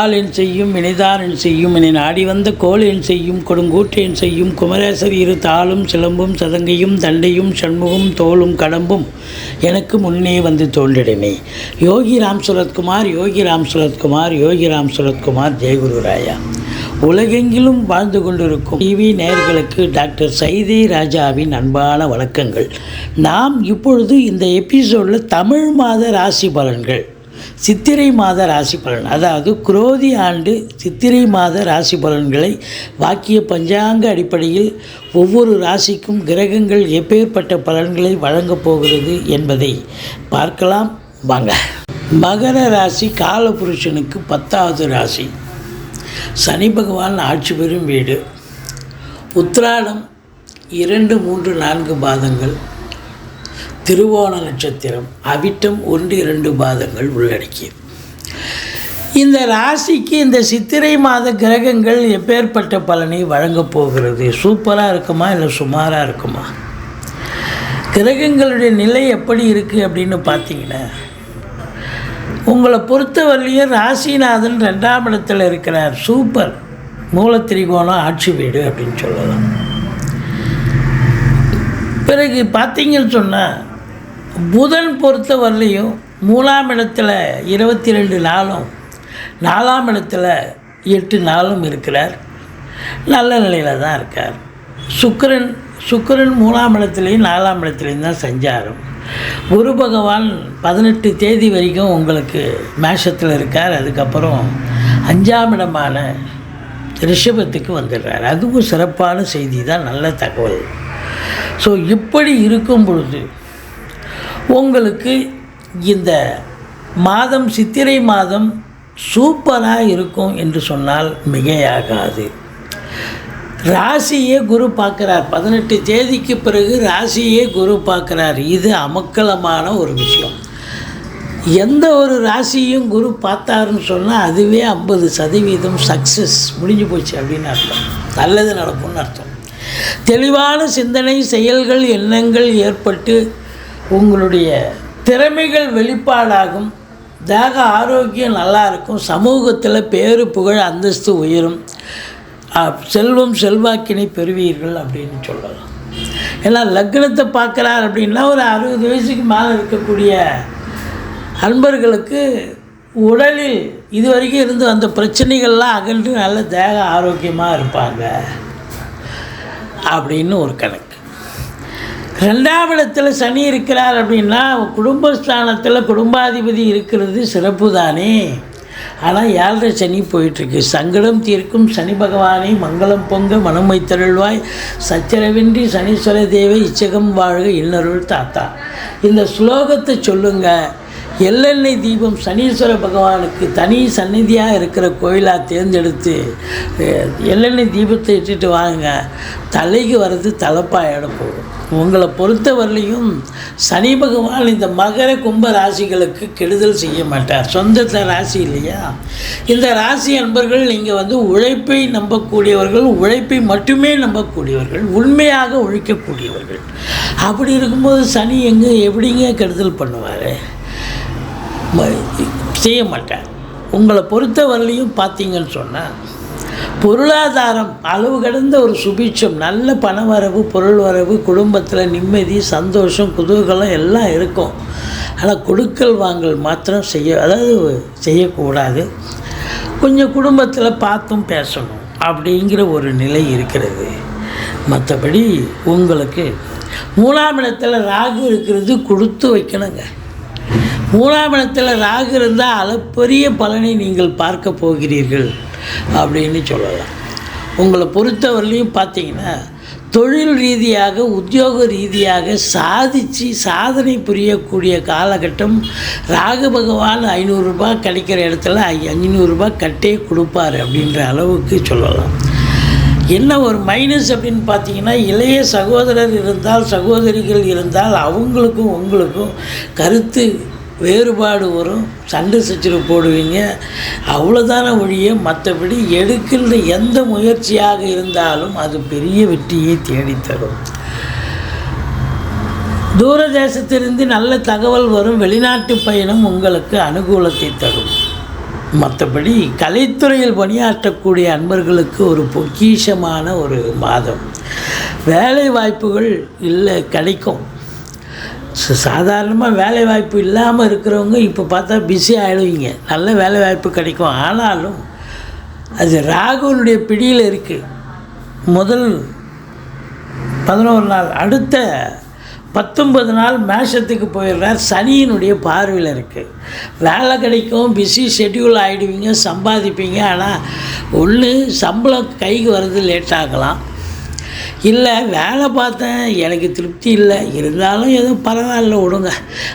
வாளென் செய்யும் வினைதாரன் செய்யும் என நாடி வந்த கோளென் செய்யும் கொடுங்கூற்றேன் செய்யும் குமரேசர் இரு தாளும் சிலம்பும் சதங்கையும் தண்டையும் சண்முகம் தோளும் கடம்பும் எனக்கு முன்னே வந்து தோன்றிடனே யோகி ராம் சுரத்குமார் யோகி ராம் சுரத்குமார் யோகி ராம் சுரத்குமார் ஜெயகுருராயா உலகெங்கிலும் வாழ்ந்து கொண்டிருக்கும் டிவி நேயர்களுக்கு டாக்டர் சைதே ராஜாவின் அன்பான வணக்கங்கள். நாம் இப்பொழுது இந்த எபிசோடில் தமிழ் மாத ராசி பலன்கள் சித்திரை மாத ராசி பலன். அதாவது குரோதி ஆண்டு சித்திரை மாத ராசி பலன்களை வாக்கிய பஞ்சாங்க அடிப்படையில் ஒவ்வொரு ராசிக்கும் கிரகங்கள் எப்பேற்பட்ட பலன்களை வழங்கப் போகிறது என்பதை பார்க்கலாம். வாங்க. மகர ராசி காலபுருஷனுக்கு பத்தாவது ராசி. சனி பகவான் ஆட்சி பெறும் வீடு. உத்திராடம் இரண்டு மூன்று நான்கு பாதங்கள். திருவோண நட்சத்திரம் அவிட்டம் ஒன்று இரண்டு பாதங்கள் உள்ளடக்கியது. இந்த ராசிக்கு இந்த சித்திரை மாத கிரகங்கள் எப்பேற்பட்ட பலனை வழங்கப் போகிறது? சூப்பராக இருக்குமா இல்லை சுமாராக இருக்குமா? கிரகங்களுடைய நிலை எப்படி இருக்குது அப்படின்னு பார்த்தீங்கன்னா உங்களை பொறுத்தவரையிலையும் ராசிநாதன் ரெண்டாம் இடத்தில் இருக்கிறார். சூப்பர். மூலத்திரிகோணம் ஆட்சி வீடு அப்படின்னு சொல்லலாம். பிறகு பார்த்தீங்கன்னு சொன்னால் புதன் பொறுத்த வரலையும் மூணாம் இடத்துல இருபத்தி ரெண்டு நாளும் நாலாம் இடத்துல எட்டு நாளும் இருக்கிறார். நல்ல நிலையில் தான் இருக்கார். சுக்கரன் சுக்கரன் மூணாம் இடத்துலையும் நாலாம் இடத்துலையும் தான் சஞ்சாரம். குரு பகவான் பதினெட்டு தேதி வரைக்கும் உங்களுக்கு மேஷத்தில் இருக்கார். அதுக்கப்புறம் அஞ்சாம் இடமான ரிஷபத்துக்கு வந்துடுறார். அதுவும் சிறப்பான செய்தி தான் நல்ல தகவல். ஸோ இப்படி இருக்கும் பொழுது உங்களுக்கு இந்த மாதம் சித்திரை மாதம் சூப்பராக இருக்கும் என்று சொன்னால் மிகையாகாது. ராசியே குரு பார்க்குறார். பதினெட்டு தேதிக்கு பிறகு ராசியே குரு பார்க்குறார். இது அமக்கலமான ஒரு விஷயம். எந்த ஒரு ராசியும் குரு பார்த்தாருன்னு சொன்னால் அதுவே ஐம்பது சதவீதம் சக்ஸஸ் முடிஞ்சு போச்சு அப்படின்னு அர்த்தம். நல்லது நடக்கும்னு அர்த்தம். தெளிவான சிந்தனை செயல்கள் எண்ணங்கள் ஏற்பட்டு உங்களுடைய திறமைகள் வெளிப்பாடாகும். தேக ஆரோக்கியம் நல்லா இருக்கும் சமூகத்தில் பேரு புகழ் அந்தஸ்து உயரும். செல்வம் செல்வாக்கினை பெறுவீர்கள் அப்படின்னு சொல்லலாம். ஏன்னா லக்னத்தை பார்க்குறார் அப்படின்னா ஒரு அறுபது வயசுக்கு மேலே இருக்கக்கூடிய அன்பர்களுக்கு உடலில் இது வரைக்கும் இருந்து வந்த பிரச்சனைகள்லாம் அகன்று நல்ல தேக ஆரோக்கியமாக இருப்பாங்க. அப்படின்னு ஒரு கணக்கு. ரெண்டாம் இடத்துல சனி இருக்கிறார் அப்படின்னா குடும்பஸ்தானத்தில் குடும்பாதிபதி இருக்கிறது சிறப்பு தானே ஆனால் ஏழரை சனி போயிட்டுருக்கு. சங்கடம் தீர்க்கும் சனி பகவானை மங்களம் பொங்க மனம் வைத்தருள்வாய். சச்சரவின்றி சனீஸ்வர தேவை இச்சகம் வாழ்க இன்னொருள் தாத்தா. இந்த ஸ்லோகத்தை சொல்லுங்கள் எள்ளெண்ணெய் தீபம் சனீஸ்வர பகவானுக்கு தனி சந்நிதியாக இருக்கிற கோயிலாக தேர்ந்தெடுத்து எள்ளெண்ணெய் தீபத்தை இட்டுட்டு வாங்க. தலைக்கு வர்றது தலைப்பாயிட போகும். உங்களை பொறுத்தவரையிலையும் சனி பகவான் இந்த மகர கும்ப ராசிகளுக்கு கெடுதல் செய்ய மாட்டார். சொந்த ராசி இல்லையா? இந்த ராசி அன்பர்கள் நீங்கள் வந்து உழைப்பை நம்பக்கூடியவர்கள் உழைப்பை மட்டுமே நம்பக்கூடியவர்கள் உண்மையாக உழைக்கக்கூடியவர்கள். அப்படி இருக்கும்போது சனி எங்கே எப்படிங்க கெடுதல் பண்ணுவார்? செய்ய மாட்டேன் உங்களை பொறுத்த வரலையும் பார்த்தீங்கன்னு சொன்னால் பொருளாதாரம் அளவு கடந்த ஒரு சுபிட்சம் நல்ல பண வரவு பொருள் வரவு குடும்பத்தில் நிம்மதி சந்தோஷம் குதூகலம் எல்லாம் இருக்கும். ஆனால் கொடுக்கல் வாங்கல் மாத்திரம் செய்ய அதாவது செய்யக்கூடாது. கொஞ்சம் குடும்பத்தில் பார்த்தும் பேசணும் அப்படிங்கிற ஒரு நிலை இருக்கிறது. மற்றபடி உங்களுக்கு மூணாம் இடத்துல ராகு இருக்கிறது கொடுத்து வைக்கணுங்க. மூணாம் இடத்துல ராகு இருந்தால் அளப்பரிய பலனை நீங்கள் பார்க்க போகிறீர்கள் அப்படின்னு சொல்லலாம். உங்களை பொறுத்தவரையிலையும் பார்த்தீங்கன்னா தொழில் ரீதியாக உத்தியோக ரீதியாக சாதித்து சாதனை புரியக்கூடிய காலகட்டம் ராகு பகவான் ஐநூறுரூபா கிடைக்கிற இடத்துல ஐநூறுரூபா கட்டே கொடுப்பாரு அப்படின்ற அளவுக்கு சொல்லலாம். என்ன ஒரு மைனஸ் அப்படின்னு பார்த்தீங்கன்னா இளைய சகோதரர் இருந்தால் சகோதரிகள் இருந்தால் அவங்களுக்கும் உங்களுக்கும் கருத்து வேறுபாடு வரும். சண்டை சச்சரவு போடுவீங்க. அவ்வளோதான ஒழிய மற்றபடி எடுக்கின்ற எந்த முயற்சியாக இருந்தாலும் அது பெரிய வெற்றியை தேடித்தரும். தூர தேசத்திலிருந்து நல்ல தகவல் வரும். வெளிநாட்டு பயணம் உங்களுக்கு அனுகூலத்தை தரும். மற்றபடி கலைத்துறையில் பணியாற்றக்கூடிய அன்பர்களுக்கு ஒரு பொக்கிஷமான ஒரு மாதம். வேலை வாய்ப்புகள் இல்லை கிடைக்கும். சாதாரணமாக வேலை வாய்ப்பு இல்லாமல் இருக்கிறவங்க இப்போ பார்த்தா பிஸி ஆகிடுவீங்க நல்ல வேலை வாய்ப்பு கிடைக்கும். ஆனாலும் அது ராகுனுடைய பிடியில் இருக்குது முதல் பதினோரு நாள் அடுத்த பத்தொன்பது நாள் மேஷத்துக்கு போயிடுறார். சனியினுடைய பார்வையில் இருக்குது வேலை கிடைக்கும் பிஸி ஷெட்யூல் ஆகிடுவீங்க சம்பாதிப்பீங்க. ஆனால் ஒன்று சம்பளம் கைக்கு வர்றது லேட் ஆகலாம். இல்லை வேலை பார்த்தேன் எனக்கு திருப்தி இல்லை இருந்தாலும் எதுவும் பரவாயில்ல விடுங்க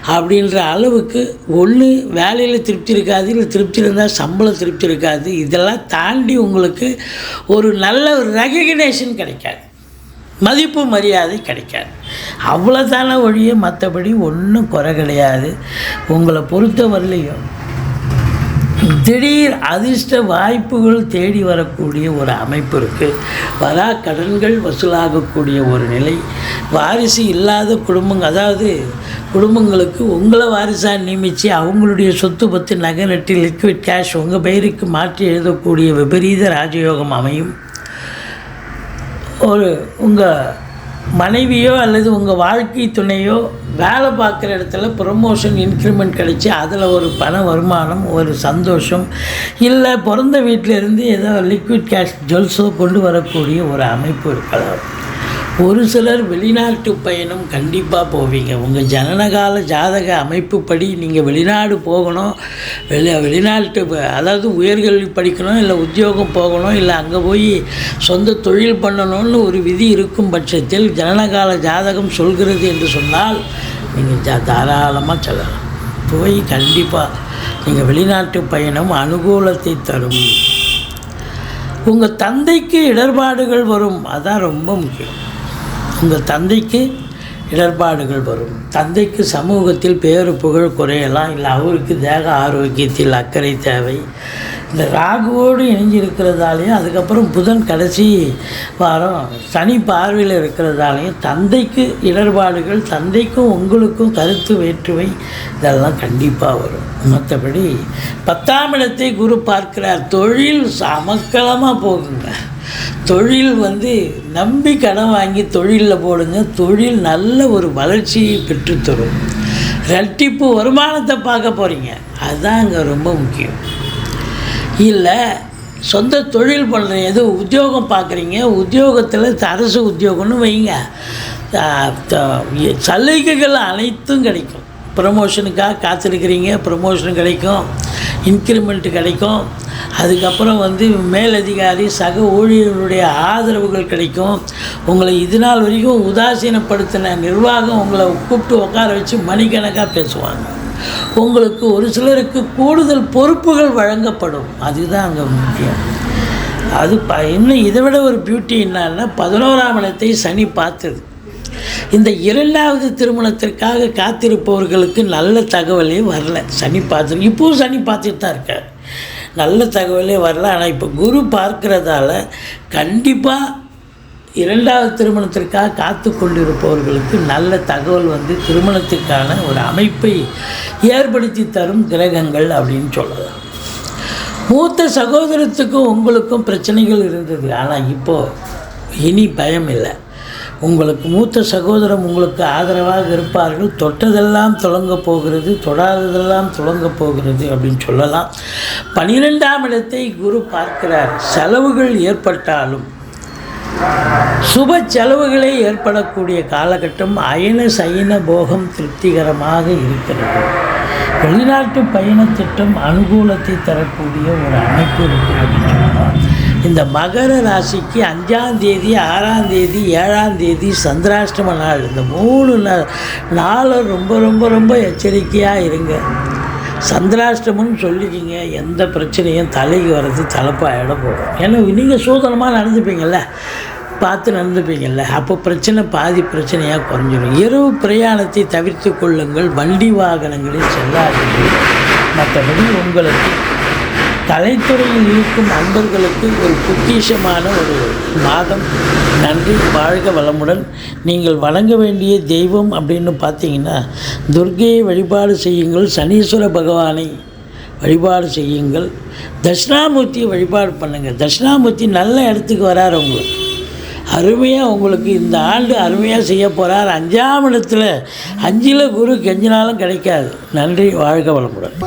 அப்படின்ற அளவுக்கு ஒன்று வேலையில் திருப்தி இருக்காது இல்லை திருப்தி இருந்தால் சம்பளம் திருப்தி இருக்காது இதெல்லாம் தாண்டி உங்களுக்கு ஒரு நல்ல ஒரு ரெகக்னேஷன் கிடைக்காது. மதிப்பு மரியாதை கிடைக்காது. அவ்வளோதான ஒழிய மற்றபடி ஒன்றும் குறை கிடையாது. உங்களை பொறுத்தவரையிலையும் திடீர் அதிர்ஷ்ட வாய்ப்புகள் தேடி வரக்கூடிய ஒரு அமைப்பு இருக்குது வரா கடன்கள் வசூலாகக்கூடிய ஒரு நிலை. வாரிசு இல்லாத குடும்பங்கள் அதாவது குடும்பங்களுக்கு உங்களை வாரிசாக நியமித்து அவங்களுடைய சொத்து பத்து நகை நட்டு லிக்விட் கேஷ் உங்கள் பெயருக்கு மாற்றி எழுதக்கூடிய விபரீத ராஜயோகம் அமையும். ஒரு உங்கள் மனைவியோ அல்லது உங்கள் வாழ்க்கை துணையோ வேலை பார்க்குற இடத்துல ப்ரொமோஷன் இன்க்ரிமெண்ட் கிடச்சி அதில் ஒரு பண வருமானம் ஒரு சந்தோஷம் இல்லை பிறந்த வீட்டிலேருந்து ஏதோ லிக்விட் கேஷ் ஜுவல்ஸோ கொண்டு வரக்கூடிய ஒரு அமைப்பு இருக்கலாம். ஒரு சிலர் வெளிநாட்டு பயணம் கண்டிப்பாக போவீங்க. உங்கள் ஜனனகால ஜாதக அமைப்புப்படி நீங்கள் வெளிநாடு போகணும் வெளி வெளிநாட்டு அதாவது உயர்கல்வி படிக்கணும் இல்லை உத்தியோகம் போகணும் இல்லை அங்கே போய் சொந்த தொழில் பண்ணணும்னு ஒரு விதி இருக்கும் பட்சத்தில் ஜனனகால ஜாதகம் சொல்கிறது என்று சொன்னால் நீங்கள் ஜா தாராளமாக செல்லலாம். போய் கண்டிப்பாக நீங்கள் வெளிநாட்டு பயணம் அனுகூலத்தை தரும். உங்கள் தந்தைக்கு இடர்பாடுகள் வரும். அதான் ரொம்ப முக்கியம். உங்கள் தந்தைக்கு இடர்பாடுகள் வரும். தந்தைக்கு சமூகத்தில் பேரு புகழ் குறையலாம். இல்லை அவருக்கு தேக ஆரோக்கியத்தில் அக்கறை தேவை. இந்த ராகுவோடு இணைஞ்சிருக்கிறதாலையும் அதுக்கப்புறம் புதன் கடைசி வாரம் சனி பார்வையில் இருக்கிறதாலையும் தந்தைக்கு இடர்பாடுகள் தந்தைக்கும் உங்களுக்கும் கருத்து வேற்றுமை இதெல்லாம் கண்டிப்பாக வரும். மற்றபடி பத்தாம் இடத்தை குரு பார்க்கிறார். தொழில் சமக்கலமாக போகுங்க. தொழில் வந்து நம்பி கடன் வாங்கி தொழிலில் போடுங்க. தொழில் நல்ல ஒரு வளர்ச்சியை பெற்றுத்தரும். ரெட்டிப்பு வருமானத்தை பார்க்க போகிறீங்க அதுதான் அங்கே ரொம்ப முக்கியம். இல்லை சொந்த தொழில் பண்ணுறீங்க ஏதோ உத்தியோகம் பார்க்குறீங்க உத்தியோகத்தில் அரசு உத்தியோகம்னு வைங்க. சலுகைகள் அனைத்தும் கிடைக்கும். ப்ரமோஷனுக்காக காத்திருக்கிறீங்க ப்ரமோஷன் கிடைக்கும் இன்க்ரிமெண்ட் கிடைக்கும். அதுக்கப்புறம் வந்து மேலதிகாரி சக ஊழியர்களுடைய ஆதரவுகள் கிடைக்கும். உங்களை இது நாள் வரைக்கும் உதாசீனப்படுத்தின நிர்வாகம் உங்களை கூப்பிட்டு உட்கார வச்சு மணிக்கணக்காக பேசுவாங்க. உங்களுக்கு ஒரு சிலருக்கு கூடுதல் பொறுப்புகள் வழங்கப்படும். அதுதான் அங்கே முக்கியம். அது ப இன்னும் இதை விட ஒரு பியூட்டி என்னன்னா பதினோராம் இடத்தை சனி பார்த்தது. இந்த இரண்டாவது திருமணத்திற்காக காத்திருப்பவர்களுக்கு நல்ல தகவலே வரல. சனி பார்த்து இப்போவும் சனி பார்த்துட்டு தான் இருக்கார். நல்ல தகவலே வரல. ஆனால் இப்போ குரு பார்க்கிறதால கண்டிப்பாக இரண்டாவது திருமணத்திற்காக காத்து கொண்டிருப்பவர்களுக்கு நல்ல தகவல் வந்து திருமணத்துக்கான ஒரு அமைப்பை ஏற்படுத்தி தரும் கிரகங்கள் அப்படின்னு சொல்லலாம். மூத்த சகோதரத்துக்கும் உங்களுக்கும் பிரச்சனைகள் இருந்தது. ஆனால் இப்போது இனி பயம் இல்லை. உங்களுக்கு மூத்த சகோதரம் உங்களுக்கு ஆதரவாக இருப்பார்கள். தொட்டதெல்லாம் தொடங்க போகிறது தொடாததெல்லாம் தொடங்க போகிறது அப்படின்னு சொல்லலாம். பனிரெண்டாம் இடத்தை குரு பார்க்கிறார். செலவுகள் ஏற்பட்டாலும் சுப செலவுகளே ஏற்படக்கூடிய காலகட்டம் அயன சயன போகம் திருப்திகரமாக இருக்கிறது. வெளிநாட்டு பயண திட்டம் அனுகூலத்தை தரக்கூடிய ஒரு அமைப்பு இருக்கிறது. இந்த மகர ராசிக்கு அஞ்சாம் தேதி ஆறாம் தேதி ஏழாம் தேதி சந்திராஷ்டம நாள். இந்த மூணு நாள் நாளும் ரொம்ப ரொம்ப ரொம்ப எச்சரிக்கையாக இருங்க. சந்திராஷ்டமம்னு சொல்லிக்கிங்க எந்த பிரச்சனையும் தலைக்கு வர்றது தலைப்பாயிட போகும். ஏன்னா நீங்கள் சூதனமாக நடந்துப்பீங்கள்ல பார்த்து நடந்துப்பீங்கள்ல அப்போ பிரச்சனை பாதி பிரச்சனையாக குறைஞ்சிடும் இரவு பிரயாணத்தை தவிர்த்து கொள்ளுங்கள் வண்டி வாகனங்களில் செல்லாதீர்கள். மற்றபடி உங்களுக்கு கலைத்துறையில் இருக்கும் நண்பர்களுக்கு ஒரு பொக்கிஷமான ஒரு மாதம். நன்றி வாழ்க வளமுடன். நீங்கள் வணங்க வேண்டிய தெய்வம் அப்படின்னு பார்த்தீங்கன்னா துர்கையை வழிபாடு செய்யுங்கள் சனீஸ்வர பகவானை வழிபாடு செய்யுங்கள். தட்சிணாமூர்த்தியை வழிபாடு பண்ணுங்கள் தட்சிணாமூர்த்தி நல்ல இடத்துக்கு வரார் உங்களுக்கு. அருமையாக உங்களுக்கு இந்த ஆண்டு அருமையாக செய்ய போகிறார் அஞ்சாம் இடத்துல அஞ்சில் குரு கெஞ்சினாலும் கிடைக்காது. நன்றி வாழ்க வளமுடன்.